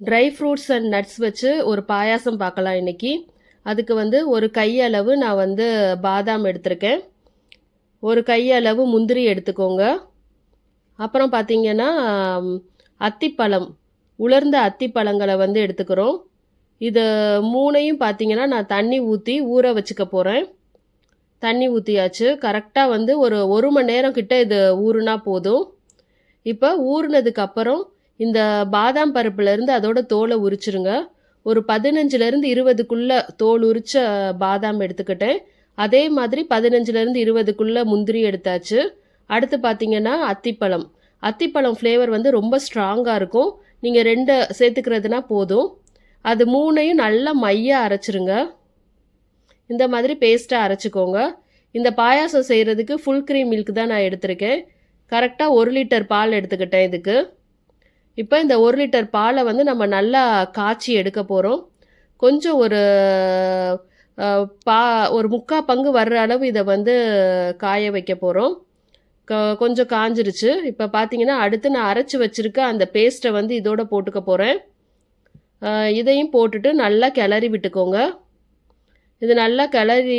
Dry fruits and nuts வச்சு ஒரு பாயாசம் பார்க்கலாம் இன்றைக்கி அதுக்கு வந்து ஒரு கையளவு நான் வந்து பாதாம் எடுத்திருக்கேன். ஒரு கையளவு முந்திரி எடுத்துக்கோங்க. அப்புறம் பார்த்திங்கன்னா அத்திப்பழம் உலர்ந்த அத்திப்பழங்களை வந்து எடுத்துக்கிறோம். இது மூணையும் பார்த்தீங்கன்னா நான் தண்ணி ஊற்றி ஊற வச்சுக்க போகிறேன் தண்ணி ஊற்றியாச்சு கரெக்டாக வந்து ஒரு ஒரு மணி நேரம் கிட்ட இது ஊறுனா போதும். இப்போ ஊறுனதுக்கப்புறம் அப்புறம் இந்த பாதாம் பருப்புலேருந்து அதோட தோலை உரிச்சிருங்க. ஒரு பதினஞ்சுலேருந்து இருபதுக்குள்ளே தோல் உரிச்ச பாதாம் எடுத்துக்கிட்டேன். அதே மாதிரி பதினஞ்சுலேருந்து இருபதுக்குள்ளே முந்திரி எடுத்தாச்சு. அடுத்து பார்த்தீங்கன்னா அத்திப்பழம். அத்திப்பழம் ஃப்ளேவர் வந்து ரொம்ப ஸ்ட்ராங்காக இருக்கும். நீங்கள் ரெண்டு சேர்த்துக்கிறதுனா போதும். அது மூணையும் நல்லா மையாக அரைச்சிருங்க. இந்த மாதிரி பேஸ்ட்டாக அரைச்சிக்கோங்க. இந்த பாயாசம் செய்கிறதுக்கு ஃபுல் க்ரீம் மில்க் தான் நான் எடுத்திருக்கேன். கரெக்டாக ஒரு லிட்டர் பால் எடுத்துக்கிட்டேன் இதுக்கு. இப்போ இந்த ஒரு லிட்டர் பாலை வந்து நம்ம நல்லா காய்ச்சி எடுக்க போகிறோம் கொஞ்சம் ஒரு பா ஒரு முக்கால் பங்கு வர்ற அளவு இதை வந்து காய வைக்க போகிறோம் கொஞ்சம் காஞ்சிருச்சு. இப்போ பார்த்தீங்கன்னா அடுத்து நான் அரைச்சி வச்சிருக்க அந்த பேஸ்ட்டை வந்து இதோட போட்டுக்க போகிறேன் இதையும் போட்டுட்டு நல்லா கிளறி விட்டுக்கோங்க. இது நல்லா கிளறி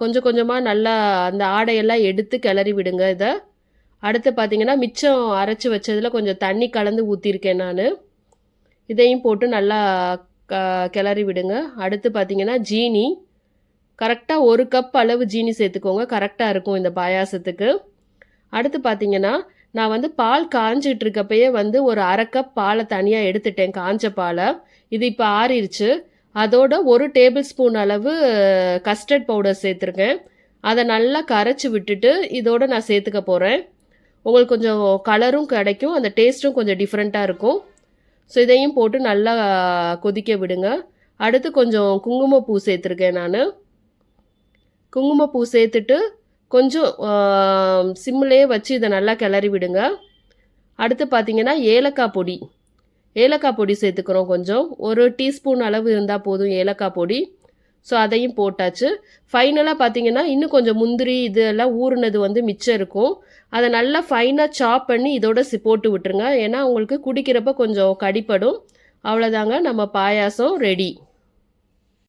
கொஞ்சம் கொஞ்சமாக நல்லா அந்த ஆடையெல்லாம் எடுத்து கிளறி விடுங்க இதை. அடுத்து பார்த்தீங்கன்னா மிச்சம் அரைச்சி வச்சதில் கொஞ்சம் தண்ணி கலந்து ஊற்றிருக்கேன் நான். இதையும் போட்டு நல்லா க கிளறி விடுங்க. அடுத்து பார்த்தீங்கன்னா ஜீனி. கரெக்டாக ஒரு கப் அளவு ஜீனி சேர்த்துக்கோங்க. கரெக்டாக இருக்கும் இந்த பாயாசத்துக்கு. அடுத்து பார்த்தீங்கன்னா நான் வந்து பால் காஞ்சிட்டு இருக்கப்பயே வந்து ஒரு அரை கப் பாலை தனியாக எடுத்துட்டேன் காஞ்ச பாலை. இது இப்போ ஆறிடுச்சு அதோட ஒரு டேபிள் ஸ்பூன் அளவு கஸ்டர்ட் பவுடர் சேர்த்துருக்கேன். அதை நல்லா கரைச்சி விட்டுட்டு இதோட நான் சேர்த்துக்க போகிறேன் உங்களுக்கு கொஞ்சம் கலரும் கிடைக்கும் அந்த டேஸ்ட்டும் கொஞ்சம் டிஃப்ரெண்ட்டாக இருக்கும். ஸோ இதையும் போட்டு நல்லா கொதிக்க விடுங்க. அடுத்து கொஞ்சம் குங்குமப்பூ சேர்த்துருக்கேன் நான். குங்குமப்பூ சேர்த்துட்டு கொஞ்சம் சிம்மிலே வச்சு இதை நல்லா கிளறி விடுங்க. அடுத்து பார்த்தீங்கன்னா ஏலக்காய் பொடி. ஏலக்காய் பொடி சேர்த்துக்கிறோம் கொஞ்சம். ஒரு டீஸ்பூன் அளவு இருந்தால் போதும் ஏலக்காய் பொடி. ஸோ அதையும் போட்டாச்சு. ஃபைனலாக பார்த்தீங்கன்னா இன்னும் கொஞ்சம் முந்திரி இதெல்லாம் ஊறுனது வந்து மிச்சம் இருக்கும். அதை நல்லா ஃபைனாக சாப் பண்ணி இதோட போட்டு விட்டுருங்க. ஏன்னா உங்களுக்கு குடிக்கிறப்ப கொஞ்சம் கடிப்படும். அவ்வளோதாங்க நம்ம பாயாசம் ரெடி